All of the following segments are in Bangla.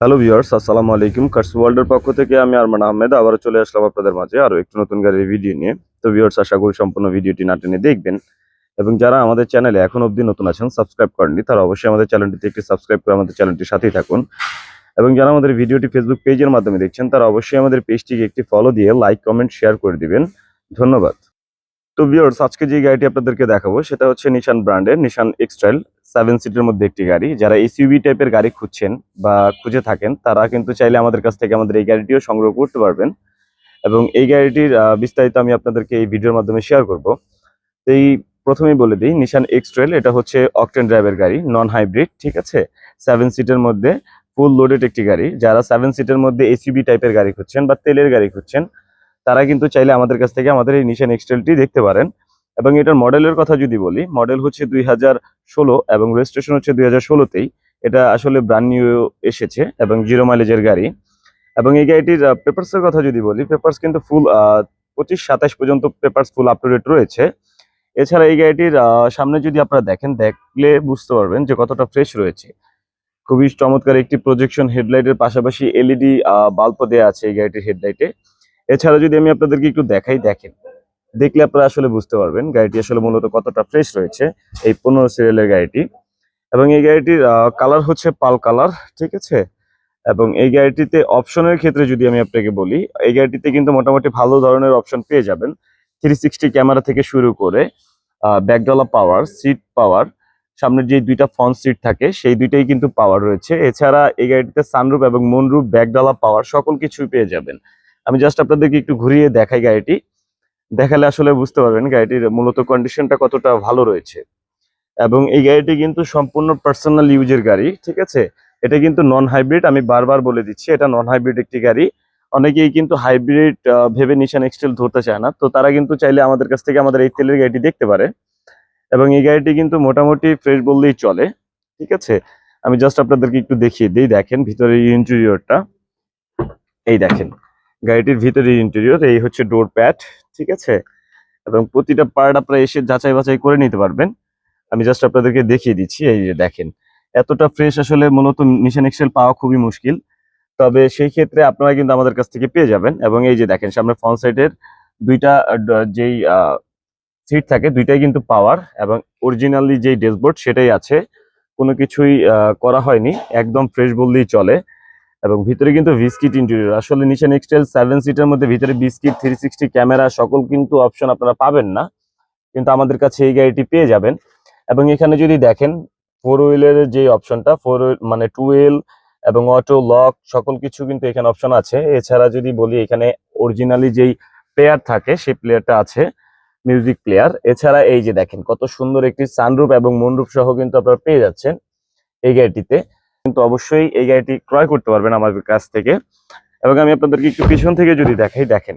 হ্যালো ভিউয়ার্স আসসালামু আলাইকুম। কার্স ওয়ার্ল্ডের পক্ষ থেকে আমি আরমান আহমেদ, আবারও চলে আসলাম আপনাদের মাঝে আরও একটু নতুন গাড়ির ভিডিও নিয়ে। তো ভিউয়ার্স আশা করি সম্পূর্ণ ভিডিওটি না টেনে দেখবেন। এবং যারা আমাদের চ্যানেলে এখন অবধি নতুন আছেন সাবস্ক্রাইব করেননি, তারা অবশ্যই আমাদের চ্যানেলটিতে একটি সাবস্ক্রাইব করে আমাদের চ্যানেলটির সাথেই থাকুন। এবং যারা আমাদের ভিডিওটি ফেসবুক পেজের মাধ্যমে দেখছেন, তারা অবশ্যই আমাদের পেজটিকে একটি ফলো দিয়ে লাইক কমেন্ট শেয়ার করে দিবেন। ধন্যবাদ। তো ভিউয়ার্স আজকে যে গাড়িটি আপনাদেরকে দেখাবো, সেটা হচ্ছে নিশান ব্র্যান্ডের নিশান এক্সট্রাইল সেভেন সিটের মধ্যে একটি গাড়ি। যারা এসইউভি টাইপের গাড়ি খুঁজছেন বা খুঁজে থাকেন, তারা কিন্তু চাইলে আমাদের কাছ থেকে আমাদের এই গাড়িটিও সংগ্রহ করতে পারবেন। এবং এই গাড়িটির বিস্তারিত আমি আপনাদেরকে এই ভিডিওর মাধ্যমে শেয়ার করব। এই প্রথমেই বলে দিই নিশান এক্সট্রেল এটা হচ্ছে অকটেন ড্রাইভের গাড়ি নন হাইব্রিড ঠিক আছে? সেভেন সিটের মধ্যে ফুল লোডেড একটি গাড়ি। যারা সেভেন সিটের মধ্যে এসইউভি টাইপের গাড়ি খুঁজছেন বা তেলের গাড়ি খুঁজছেন তারা কিন্তু চাইলে আমাদের কাছ থেকে আমাদের এই নিশান এক্সট্রেলটি দেখতে পারেন। এবং এটার মডেলের কথা যদি বলি, মডেল হচ্ছে দুই হাজার ষোলো এবং রেজিস্ট্রেশন হচ্ছে দুই হাজার এটা আসলে ব্র্যান্ড নিউ এসেছে এবং জিরো মাইলেজের গাড়ি। এবং এই গাড়িটির পেপারসের কথা যদি বলি পেপার্স কিন্তু ফুল পঁচিশ সাতাশ পর্যন্ত papers full up to date রয়েছে। এছাড়া এই গাড়িটির সামনে যদি আপনারা দেখেন, দেখলে বুঝতে পারবেন যে কতটা ফ্রেশ রয়েছে। খুবই চমৎকার একটি প্রজেকশন হেডলাইটের পাশাপাশি এলইডি বাল্বও দেওয়া আছে এই গাড়িটির হেডলাইটে এছাড়া যদি আমি আপনাদেরকে একটু দেখাই, দেখেন। দেখলে আপনারা আসলে বুঝতে পারবেন গাড়িটি আসলে মূলত কতটা ফ্রেশ রয়েছে এই পনেরো সিরিয়ালের গাড়িটি। এবং এই গাড়িটির কালার হচ্ছে পাল কালার ঠিক আছে? এবং এই গাড়িটিতে অপশনের ক্ষেত্রে যদি আমি আপনাকে বলি, এই গাড়িটিতে কিন্তু মোটামুটি ভালো ধরনের অপশন পেয়ে যাবেন। থ্রি সিক্সটি ক্যামেরা থেকে শুরু করে ব্যাকডলা পাওয়ার সিট পাওয়ার সামনের যে দুইটা ফ্রন্ট সিট থাকে, সেই দুইটাই কিন্তু পাওয়ার রয়েছে। এছাড়া এই গাড়িটিতে সানরুপ এবং মনরুপ ব্যাকডলা পাওয়ার সকল কিছুই পেয়ে যাবেন। আমি জাস্ট আপনাদেরকে একটু ঘুরিয়ে দেখাই গাড়িটি। দেখালে আসলে বুঝতে পারবেন গাড়িটির মূলত কন্ডিশনটা কতটা ভালো রয়েছে। এবং এই গাড়িটি কিন্তু সম্পূর্ণ পার্সোনাল ইউজের গাড়ি, ঠিক আছে? এটা কিন্তু নন হাইব্রিড আমি বারবার বলে দিচ্ছি, এটা নন হাইব্রিড একটি গাড়ি। অনেকেই কিন্তু হাইব্রিড ভেবে নিশান এক্সটেল ধরতে চায় না। তো তারা কিন্তু চাইলে আমাদের কাছ থেকে আমাদের এই তেলের গাড়িটি দেখতে পারে। এবং এই গাড়িটি কিন্তু মোটামুটি ফ্রেশ বললেই চলে, ঠিক আছে? আমি জাস্ট আপনাদেরকে একটু দেখিয়ে দিই, দেখেন ভিতরের ইন্টেরিয়রটা এই দেখেন। গাড়িটির ভিতরের ইন্টেরিয়র এই হচ্ছে ডোর প্যাড ঠিক আছে? এবং প্রতিটা পার্ট আপনারা এসে যাচাই বাছাই করে নিতে পারবেন। আমি জাস্ট আপনাদেরকে দেখিয়ে দিচ্ছি, এই যে দেখেন। এতটা ফ্রেশ আসলে মূলত নিশান এক্সেল পাওয়া খুবই মুশকিল। তবে সেই ক্ষেত্রে আপনারা কিন্তু আমাদের কাছ থেকে পেয়ে যাবেন। এবং এই যে দেখেন, সামনে ফ্রন্ট সাইডের দুইটা যেই সিট থাকে, দুইটাই কিন্তু পাওয়ার এবং অরিজিনালি যেই ড্যাশবোর্ড সেটাই আছে। কোনো কিছুই করা হয়নি। একদম ফ্রেশ বললেই চলে। এবং ভিতরে কিন্তু বিস্কিট ইন্টেরিয়র আসলে নিচে নেক্সটেল সেভেন সিটের মধ্যে ভিতরে বিস্কিট থ্রি সিক্সটি ক্যামেরা সকল কিন্তু অপশন আপনারা পাবেন না। কিন্তু আমাদের কাছে এই গাড়িটি পেয়ে যাবেন। এবং এখানে যদি দেখেন ফোর হুইলের যে অপশনটা ফোর মানে টু হুইল এবং অটো লক সকল কিছু কিন্তু এখানে অপশন আছে। এছাড়া যদি বলি, এখানে অরিজিনালি যেই প্লেয়ার থাকে, সেই প্লেয়ারটা আছে মিউজিক প্লেয়ার এছাড়া এই যে দেখেন, কত সুন্দর একটি সানরুপ এবং মনরূপ সহ কিন্তু আপনারা পেয়ে যাচ্ছেন এই গাড়িটিতে। কিন্তু অবশ্যই এই গাড়িটি ক্রয় করতে পারবেন আমাদের কাছ থেকে। এবং আমি আপনাদেরকে একটু পিছন থেকে যদি দেখাই, দেখেন।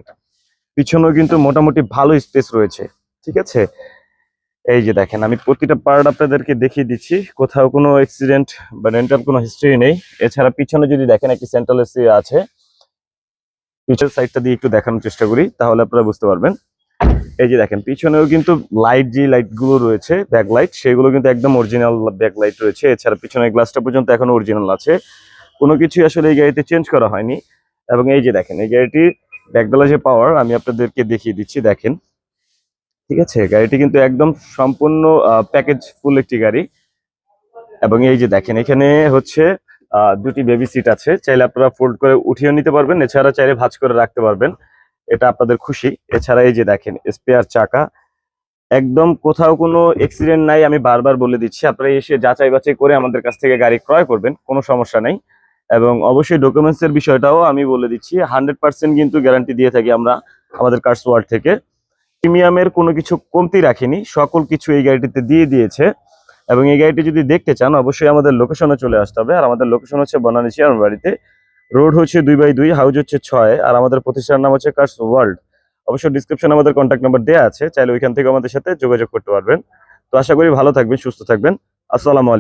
পিছনেও কিন্তু মোটামুটি ভালো স্পেস রয়েছে, ঠিক আছে? এই যে দেখেন, আমি প্রতিটা পার্ট আপনাদেরকে দেখিয়ে দিচ্ছি। কোথাও কোনো অ্যাক্সিডেন্ট বা রেন্টাল কোনো হিস্ট্রি নেই। এছাড়া পিছনে যদি দেখেন, একটি সেন্ট্রাল এসি আছে। পিছনের সাইডটা দিয়ে একটু দেখানোর চেষ্টা করি, তাহলে আপনারা বুঝতে পারবেন। এই যে দেখেন, পিছনেও কিন্তু লাইট যে লাইটগুলো রয়েছে ব্যাক লাইট সেগুলো কিন্তু একদম অরিজিনাল ব্যাক লাইট রয়েছে। এছাড়া পিছনের গ্লাসটা পর্যন্ত এখনও অরিজিনাল আছে। কোনো কিছুই আসলে এই গাড়িতে চেঞ্জ করা হয়নি। এবং এই যে দেখেন, এই গাড়িটির ব্যাকডালা যে পাওয়ার আমি আপনাদেরকে দেখিয়ে দিচ্ছি, দেখেন। ঠিক আছে? গাড়িটি কিন্তু একদম সম্পূর্ণ প্যাকেজ ফুল একটি গাড়ি। এবং এই যে দেখেন, এখানে হচ্ছে দুটি বেবি সিট আছে। চাইলে আপনারা ফোল্ড করে উঠিয়ে নিতে পারবেন, এছাড়া চাইলে ভাঁজ করে রাখতে পারবেন। এটা আপনাদের খুশি। এছাড়া এই যে দেখেন স্পেয়ার চাকা। একদম কোথাও কোনো অ্যাক্সিডেন্ট নাই, আমি বারবার বলে দিচ্ছি। আপনারা এসে যাচাই বাছাই করে আমাদের কাছ থেকে গাড়ি ক্রয় করবেন, কোনো সমস্যা নেই। এবং অবশ্যই ডকুমেন্টস এর বিষয়টাও আমি বলে দিচ্ছি হান্ড্রেড পার্সেন্ট কিন্তু গ্যারান্টি দিয়ে থাকি আমরা আমাদের কার্স ওয়ার্ল্ড থেকে। প্রিমিয়ামের কোনো কিছু কমতি রাখিনি, সকল কিছু এই গাড়িটিতে দিয়ে দিয়েছে। এবং এই গাড়িটি যদি দেখতে চান, অবশ্যই আমাদের লোকেশনে চলে আসতে হবে। আর আমাদের লোকেশন হচ্ছে বনানী চেয়ার বাড়িতে। রোড হচ্ছে দুই বাই দুই, হাউজ হচ্ছে ছয়, আর আমাদের প্রতিষ্ঠানের নাম হচ্ছে কার্স ওয়ার্ল্ড। অবশ্য ডিসক্রিপশন আমাদের কন্ট্যাক্ট নাম্বার দেওয়া আছে, চাইলে ওইখান থেকে আমাদের সাথে যোগাযোগ করতে পারবেন। তো আশা করি ভালো থাকবেন, সুস্থ থাকবেন। আসসালামু আলাইকুম।